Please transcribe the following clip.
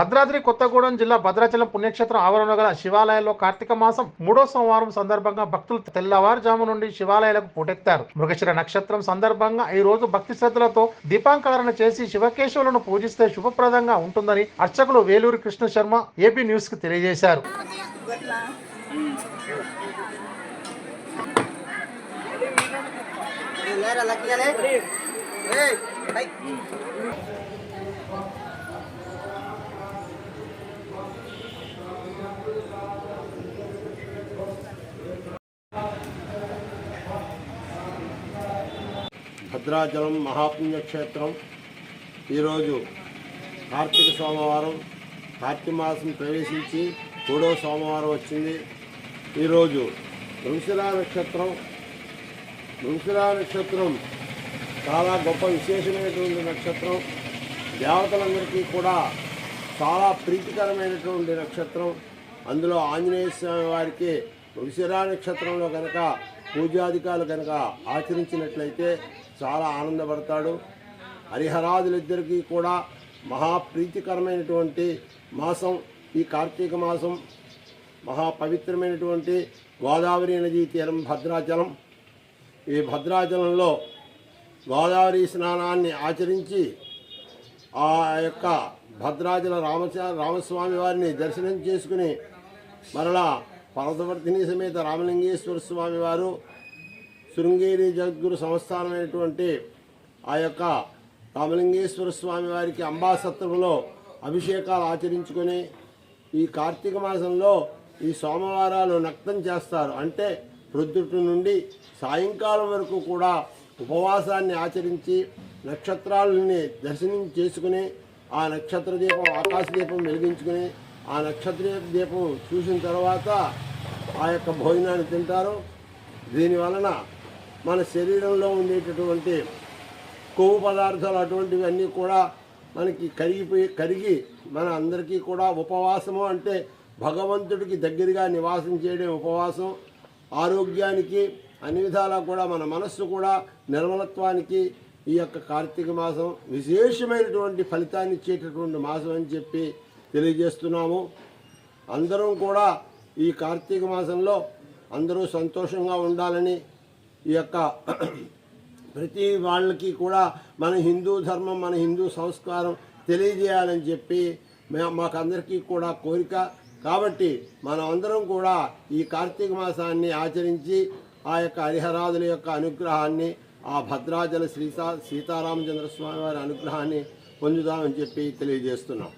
భద్రాద్రి కొత్తగూడెం జిల్లా భద్రాచలం పుణ్యక్షేత్రం ఆవరణలో గల శివాలయాల్లో కార్తీక మాసం మూడో సోమవారం సందర్భంగా భక్తులు తెల్లవారుజాము నుండి శివాలయాలకు పూటెత్తారు. మృగశిర నక్షత్రం సందర్భంగా ఈ రోజు భక్తి శ్రద్ధలతో దీపాంకరణ చేసి శివకేశవులను పూజిస్తే శుభప్రదంగా ఉంటుందని అర్చకులు వేలూరు కృష్ణ శర్మ ఏపీ న్యూస్కు తెలియజేశారు భద్రాచలం మహాపుణ్యక్షేత్రం. ఈరోజు కార్తీక సోమవారం కార్తీక మాసం ప్రవేశించి మూడో సోమవారం వచ్చింది. ఈరోజు మృగశిరా నక్షత్రం. మృగశిరా నక్షత్రం చాలా గొప్ప విశేషమైనటువంటి నక్షత్రం. దేవతలందరికీ కూడా చాలా ప్రీతికరమైనటువంటి నక్షత్రం. అందులో ఆంజనేయ స్వామి వారికి మృగశిరా నక్షత్రంలో కనుక పూజాధికారులు కనుక ఆచరించినట్లయితే చాలా ఆనందపడతాడు. హరిహరాదులిద్దరికీ కూడా మహా ప్రీతికరమైనటువంటి మాసం ఈ కార్తీక మాసం మహా పవిత్రమైనటువంటి గోదావరి నదీ తీరం భద్రాచలం. ఈ భద్రాచలంలో గోదావరి స్నానాన్ని ఆచరించి ఆ యొక్క భద్రాచల రామచ రామస్వామి వారిని దర్శనం చేసుకుని మరలా పర్వతవర్తిని సమేత రామలింగేశ్వర స్వామి వారు శృంగేరి జగద్గురు సంస్థానమైనటువంటి ఆ యొక్క రామలింగేశ్వర స్వామి వారికి అంబాసత్రంలో అభిషేకాలు ఆచరించుకొని ఈ కార్తీక మాసంలో ఈ సోమవారాలు నక్తం చేస్తారు. అంటే ప్రొద్దుటి నుండి సాయంకాలం వరకు కూడా ఉపవాసాన్ని ఆచరించి నక్షత్రాలని దర్శనం చేసుకుని ఆ నక్షత్ర దీపం ఆకాశ దీపం వెలిగించుకుని ఆ నక్షత్ర దీపం చూసిన తర్వాత ఆ యొక్క భోజనాన్ని తింటారు. దీని వలన మన శరీరంలో ఉండేటటువంటి కొవ్వు పదార్థాలు అటువంటివి అన్నీ కూడా మనకి కరిగిపోయి కరిగి మన అందరికీ కూడా ఉపవాసము అంటే భగవంతుడికి దగ్గరగా నివాసం చేయడం ఉపవాసం. ఆరోగ్యానికి అన్ని విధాలా కూడా మన మనస్సు కూడా నిర్మలత్వానికి ఈ యొక్క కార్తీక మాసం విశేషమైనటువంటి ఫలితాన్ని ఇచ్చేటటువంటి మాసం అని చెప్పి తెలియజేస్తున్నాము. అందరం కూడా ఈ కార్తీక మాసంలో అందరూ సంతోషంగా ఉండాలని ఈ యొక్క ప్రతి వాళ్ళకి కూడా మన హిందూ ధర్మం మన హిందూ సంస్కారం తెలియజేయాలని చెప్పి మాకందరికీ కూడా కోరిక. కాబట్టి మనం అందరం కూడా ఈ కార్తీక మాసాన్ని ఆచరించి ఆ యొక్క హరిహరాదుల యొక్క అనుగ్రహాన్ని ఆ భద్రాచల శ్రీ సీతారామచంద్ర స్వామి వారి అనుగ్రహాన్ని పొందుదామని చెప్పి తెలియజేస్తున్నాం.